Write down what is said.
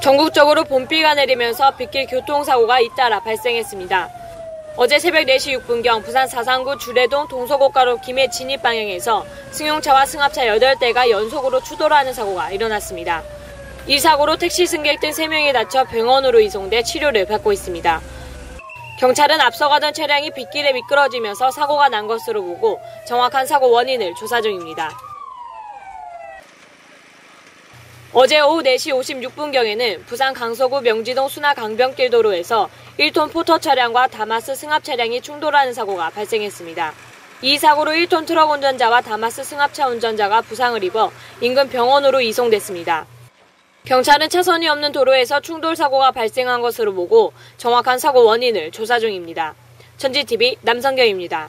전국적으로 봄비가 내리면서 빗길 교통사고가 잇따라 발생했습니다. 어제 새벽 4시 6분경 부산 사상구 주례동 동서고가로 김해 진입 방향에서 승용차와 승합차 8대가 연속으로 추돌하는 사고가 일어났습니다. 이 사고로 택시 승객 등 3명이 다쳐 병원으로 이송돼 치료를 받고 있습니다. 경찰은 앞서가던 차량이 빗길에 미끄러지면서 사고가 난 것으로 보고 정확한 사고 원인을 조사 중입니다. 어제 오후 4시 56분경에는 부산 강서구 명지동 순화 강변길 도로에서 1톤 포터 차량과 다마스 승합 차량이 충돌하는 사고가 발생했습니다. 이 사고로 1톤 트럭 운전자와 다마스 승합차 운전자가 부상을 입어 인근 병원으로 이송됐습니다. 경찰은 차선이 없는 도로에서 충돌 사고가 발생한 것으로 보고 정확한 사고 원인을 조사 중입니다. 천지TV 남성경입니다.